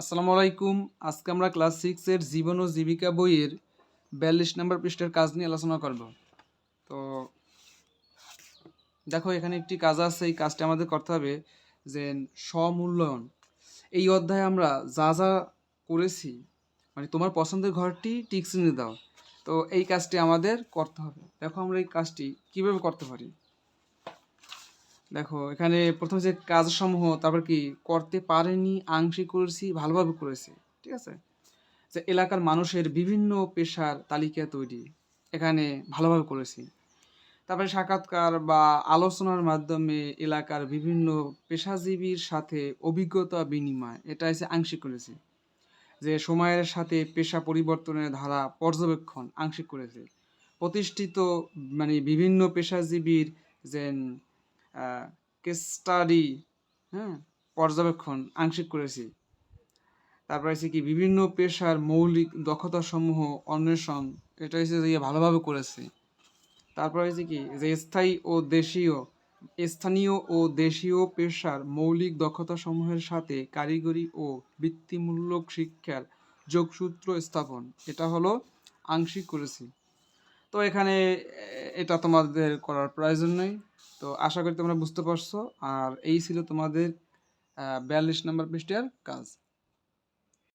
আসসালামু আলাইকুম। আজকে আমরা ক্লাস সিক্সের জীবন ও জীবিকা বইয়ের বিয়াল্লিশ নম্বর পৃষ্ঠার কাজ নিয়ে আলোচনা করব। তো দেখো, এখানে একটি কাজ আছে, এই কাজটা আমাদের করতে হবে যে স্বমূল্যায়ন এই অধ্যায়ে আমরা যা যা করেছি মানে তোমার পছন্দের ঘরটি টিক চিহ্ন দাও। তো এই কাজটি আমাদের করতে হবে। দেখো আমরা এই কাজটি কীভাবে করতে পারি। দেখো, এখানে প্রথমে যে কাজসমূহ, তারপর কি করতে পারেনি, আংশিক করেছি, ভালোভাবে করেছি, ঠিক আছে? যে এলাকার মানুষের বিভিন্ন পেশার তালিকা তৈরি, এখানে ভালোভাবে করেছি। তারপরে সাক্ষাৎকার বা আলোচনার মাধ্যমে এলাকার বিভিন্ন পেশাজীবীর সাথে অভিজ্ঞতা বিনিময়, এটা হচ্ছে আংশিক করেছি। যে সময়ের সাথে পেশা পরিবর্তনের ধারা পর্যবেক্ষণ, আংশিক করেছে। প্রতিষ্ঠিত মানে বিভিন্ন পেশাজীবীর যে কেস স্টাডি হ্যাঁ পর্যবেক্ষণ, আংশিক করেছি। তারপর হচ্ছে কি, বিভিন্ন পেশার মৌলিক দক্ষতাসমূহ অন্বেষণ, এটা হচ্ছে যে ভালোভাবে করেছি। তারপর হচ্ছে কি, যে স্থায়ী ও দেশীয়, স্থানীয় ও দেশীয় পেশার মৌলিক দক্ষতাসমূহের সাথে কারিগরি ও বৃত্তিমূলক শিক্ষার যোগসূত্র স্থাপন, এটা হলো আংশিক করেছি। তো এখানে এটা তোমাদের করার প্রয়োজন নেই। তো আশা করি তোমরা বুঝতে পারছ। আর এই ছিল তোমাদের বিয়াল্লিশ নম্বর পৃষ্ঠার কাজ।